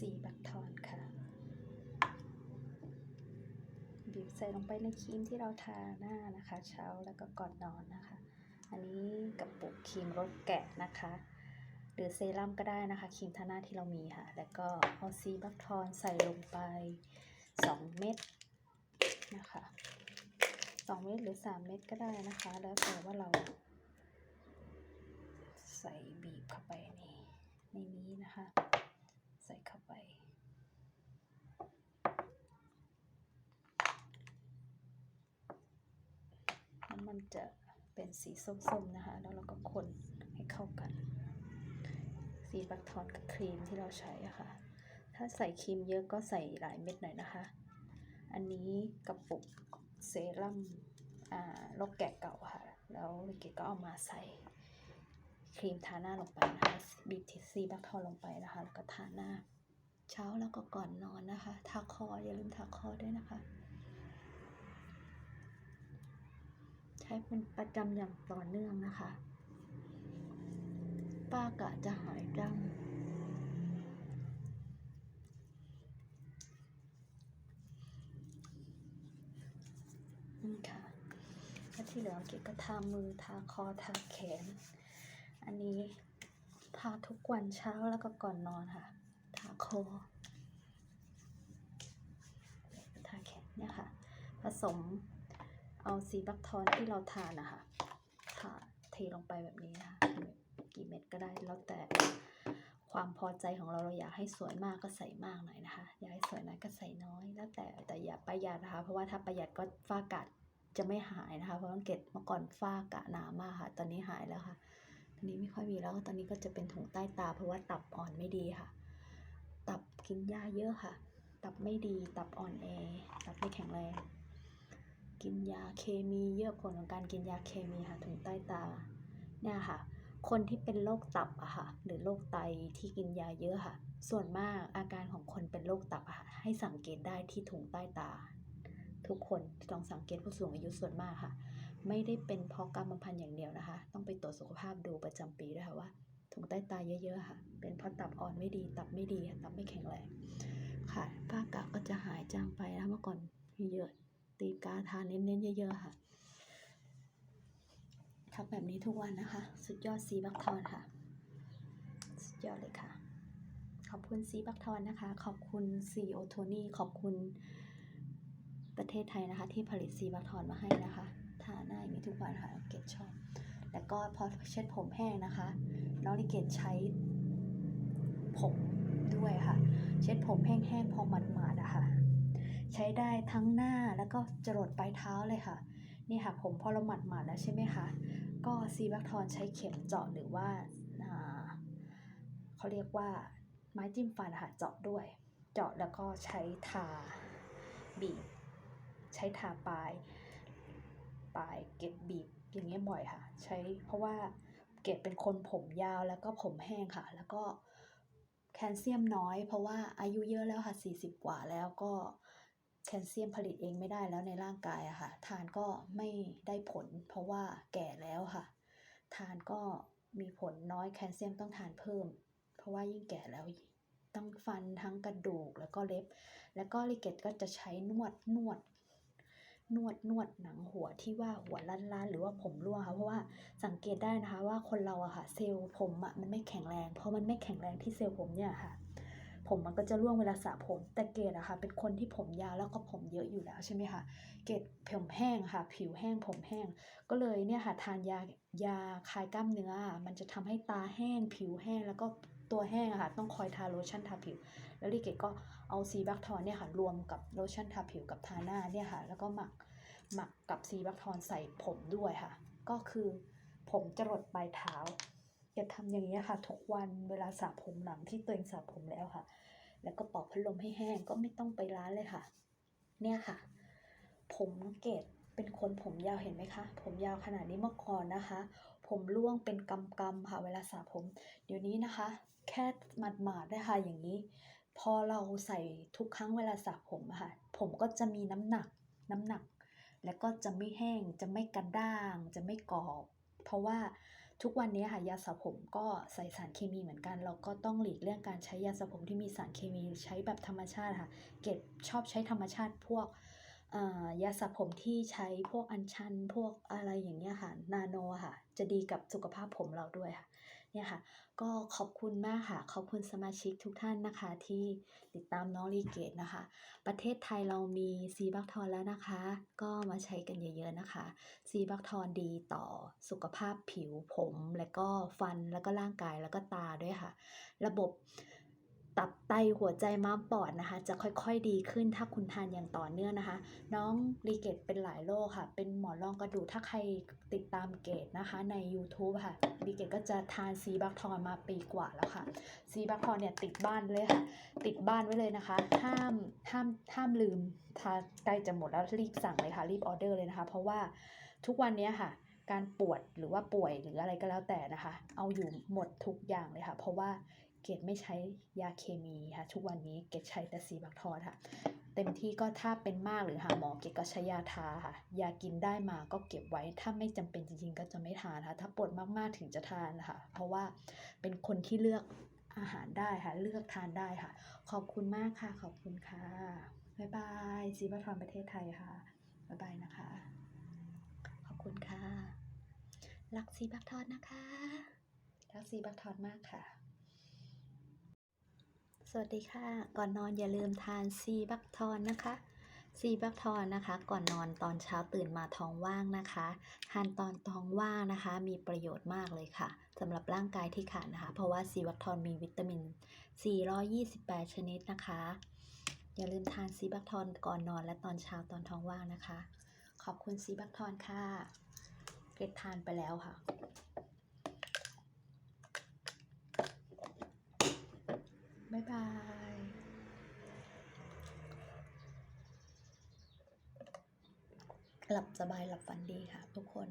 ซีบักทอนค่ะบีบใส่ลงไปในครีมที่เราทาหน้านะคะ เช้าแล้วก็ก่อนนอนนะคะ อันนี้กระปุกครีมรสแกะนะคะ หรือเซรั่มก็ได้นะคะครีมทาหน้าที่เรามีค่ะ แล้วก็เอาซีบักทอนใส่ลงไป 2 เม็ดนะคะ2เม็ดหรือ 3 เม็ดก็ได้นะคะ แล้วแต่ว่าเรา ใส่บีบเข้าไปในในนี้นะคะ ใส่เข้าไป แล้วมัน จะเป็นสีส้มๆนะคะ แล้วเราก็คนให้เข้ากัน สีบักทอนกับครีมที่เราใช้อะค่ะ ถ้าใส่ครีมเยอะก็ใส่หลายเม็ดหน่อยนะคะ อันนี้กระปุกเซรั่มอ่าโรคแกะเก่าค่ะ แล้วลิเกก็เอามาใส่ครีมทาหน้าลงไปนะคะบีบทิซีบักทอนลงไปนะคะ แล้วก็ทาหน้า เช้าแล้วก็ก่อนนอนนะคะ ทาคออย่าลืมทาคอด้วยนะคะ ช้เป็นประจำอย่างต่อเนื่องนะคะ ป้ากะจะหายจังนี่ค่ะแล้วที่เหลือเกดก็ทามือทาคอทาแขน อันนี้ทาทุกวันเช้าแล้วก็ก่อนนอนค่ะ ทาคอทาแขนเนี่ยค่ะ ผสม เอาสีบักทอนที่เราทานนะคะทาเทลงไปแบบนี้นะคะกี่เม็ดก็ได้แล้วแต่ความพอใจของเราเราอยากให้สวยมากก็ใส่มากหน่อยนะคะ อยากให้สวยน้อยก็ใส่น้อย แล้วแต่แต่อย่าประหยัดนะคะ เพราะว่าถ้าประหยัดก็ฝ้ากระจะไม่หายนะคะ เพราะว่าเกดเมื่อก่อนฝ้ากระหนามากค่ะ ตอนนี้หายแล้วค่ะตอนนี้ไม่ค่อยมีแล้วตอนนี้ก็จะเป็นถุงใต้ตา เพราะว่าตับอ่อนไม่ดีค่ะ ตับกินยาเยอะค่ะ ตับไม่ดีตับอ่อนแอตับไม่แข็งแรง กินยาเคมีเยอะผลของการกินยาเคมีค่ะถุงใต้ตาเนี่ยค่ะ คนที่เป็นโรคตับอะค่ะ หรือโรคไตที่กินยาเยอะค่ะ ส่วนมากอาการของคนเป็นโรคตับอะค่ะให้สังเกตได้ที่ถุงใต้ตา ทุกคนลองสังเกตผู้สูงอายุส่วนมากค่ะ ไม่ได้เป็นเพราะกรรมพันธุ์อย่างเดียวนะคะ ต้องไปตรวจสุขภาพดูประจำปีด้วยค่ะว่าถุงใต้ตาเยอะๆค่ะ เป็นเพราะตับอ่อนไม่ดี ตับไม่ดีค่ะตับไม่แข็งแรงค่ะป้ากะก็จะหายจางไปนะเมื่อก่อนมีเยอะ ตีกาทานเน้นๆเยอะๆค่ะทำแบบนี้ทุกวันนะคะ สุดยอดซีบักทอนค่ะ สุดยอดเลยค่ะ ขอบคุณซีบักทอนนะคะ ขอบคุณซีโอโทนี่ขอบคุณประเทศไทยนะคะ ที่ผลิตซีบักทอนมาให้นะคะทาหน้าอย่างนี้ทุกวันค่ะเกดชอบ แล้วก็พอเช็ดผมแห้งนะคะน้องลิเกดใช้ผมด้วยค่ะ เช็ดผมแห้งๆพอหมาดๆอะค่ะ ใช้ได้ทั้งหน้าแล้วก็จรดปลายเท้าเลยค่ะ นี่ค่ะผมพอเราหมาดๆแล้วใช่ไหมคะ ก็ซีบักทอนใช้เข็มเจาะหรือว่าอ่าเขาเรียกว่าไม้จิ้มฟันค่ะเจาะด้วย เจาะแล้วก็ใช้ทาบีบ ใช้ทาปลาย ปลายเก็บบีบอย่างเงี้ยบ่อยค่ะ ใช้เพราะว่าเก็บเป็นคนผมยาวแล้วก็ผมแห้งค่ะ แล้วก็แคลเซียมน้อยเพราะว่าอายุเยอะแล้วค่ะ 40 กว่าแล้วก็ แคลเซียมผลิตเองไม่ได้แล้วในร่างกายอะค่ะ ทานก็ไม่ได้ผล เพราะว่าแก่แล้วค่ะ ทานก็มีผลน้อยแคลเซียมต้องทานเพิ่ม เพราะว่ายิ่งแก่แล้วทั้งฟันทั้งกระดูกแล้วก็เล็บ แล้วก็ลิเกตก็จะใช้นวดนวด นวดนวดหนังหัวที่ว่าหัวล้านๆ หรือว่าผมร่วงค่ะเพราะว่าสังเกตได้นะคะว่าคนเราอะค่ะเซลล์ผมอะมันไม่แข็งแรง เพราะมันไม่แข็งแรงที่เซลล์ผมเนี่ยค่ะ ผมมันก็จะร่วงเวลาสระผม แต่เกดอะค่ะ เป็นคนที่ผมยาวแล้วก็ผมเยอะอยู่แล้วใช่ไหมคะเกดผมแห้งค่ะ ผิวแห้งผมแห้ง ก็เลยเนี่ยค่ะทานยายาคลายกล้ามเนื้อ มันจะทำให้ตาแห้ง ผิวแห้งแล้วก็ตัวแห้งอะค่ะ ต้องคอยทาโลชั่นทาผิว แล้วลิเกดก็เอาซีบักทอนเนี่ยค่ะ รวมกับโลชั่นทาผิวกับทาหน้าเนี่ยค่ะ แล้วก็หมักหมักกับซีบักทอนใส่ผมด้วยค่ะ ก็คือผมจะรดปลายเท้า จะทำอย่างนี้ค่ะ ทุกวันเวลาสระผมหลังที่ตัวเองสระผมแล้วค่ะ แล้วก็ป่าพัดลมให้แห้งก็ไม่ต้องไปร้านเลยค่ะ เนี่ยค่ะ ผมน้องเกดเป็นคนผมยาวเห็นไหมคะ ผมยาวขนาดนี้เมื่อก่อนนะคะ ผมร่วงเป็นกำกำๆค่ะ เวลาสระผม เดี๋ยวนี้นะคะ แค่หมาดหมาดๆได้ค่ะอย่างนี้ พอเราใส่ทุกครั้งเวลาสระผมค่ะ ผมก็จะมีน้ำหนักน้ำหนัก แล้วก็จะไม่แห้งจะไม่กระด้าง จะไม่กรอบ เพราะว่า ทุกวันนี้ค่ะยาสระผมก็ใส่สารเคมีเหมือนกัน เราก็ต้องหลีกเลี่ยงการใช้ยาสระผมที่มีสารเคมีใช้แบบธรรมชาติค่ะ เก็บชอบใช้ธรรมชาติพวกยาสระผมที่ใช้พวกอัญชันพวกอะไรอย่างเงี้ยค่ะ นาโนค่ะ จะดีกับสุขภาพผมเราด้วยค่ะ เนี่ยค่ะ ก็ขอบคุณมากค่ะ ขอบคุณสมาชิกทุกท่านนะคะ ที่ติดตามน้องลีเกตนะคะ ประเทศไทยเรามีซีบักทอนแล้วนะคะ ก็มาใช้กันเยอะๆนะคะ ซีบักทอนดีต่อสุขภาพผิวผม และก็ฟันแล้วก็ร่างกายแล้วก็ตาด้วยค่ะ ระบบ ตับไตหัวใจม้ามปอดนะคะ จะค่อยๆดีขึ้นถ้าคุณทานอย่างต่อเนื่องนะคะ น้องรีเกตเป็นหลายโรคค่ะ เป็นหมอนรองกระดูกถ้าใครติดตามเกตนะคะใน YouTube ค่ะรีเกตก็จะทานซีบักทอนมาปีกว่าแล้วค่ะซีบักทอนเนี่ยติดบ้านเลยค่ะ ติดบ้านไว้เลยนะคะ ห้ามห้ามห้ามลืมทานใกล้จะหมดแล้วรีบสั่งเลยค่ะรีบออเดอร์เลยนะคะ เพราะว่าทุกวันนี้ค่ะ การปวดหรือว่าป่วยหรืออะไรก็แล้วแต่นะคะ เอาอยู่หมดทุกอย่างเลยค่ะ เพราะว่าเกดไม่ใช้ยาเคมีค่ะ ทุกวันนี้เกดใช้แต่ซีบักทอนค่ะ เต็มที่ก็ถ้าเป็นมากหรือหาหมอเกดก็ใช้ยาทาค่ะ ยากินได้มาก็เก็บไว้ ถ้าไม่จำเป็นจริงๆ ก็จะไม่ทานค่ะ ถ้าปวดมากๆถึงจะทานนะคะ เพราะว่าเป็นคนที่เลือกอาหารได้ค่ะ เลือกทานได้ค่ะ ขอบคุณมากค่ะ ขอบคุณค่ะ บ๊ายบายซีบักทอนประเทศไทยค่ะ บ๊ายบายนะคะ ขอบคุณค่ะ รักซีบักทอนนะคะ รักซีบักทอนมากค่ะ สวัสดีค่ะ ก่อนนอนอย่าลืมทานซีบักทอนนะคะซีบักทอนนะคะ ก่อนนอนตอนเช้าตื่นมาท้องว่างนะคะทานตอนท้องว่างนะคะ มีประโยชน์มากเลยค่ะสำหรับร่างกายที่ขาดนะคะ เพราะว่าซีบักทอนมีวิตามิน 428 ชนิดนะคะ อย่าลืมทานซีบักทอนก่อนนอนและตอนเช้าตอนท้องว่างนะคะ ขอบคุณซีบักทอนค่ะเกรดทานไปแล้วค่ะ บ๊ายบายหลับสบายหลับฝันดีค่ะทุกคน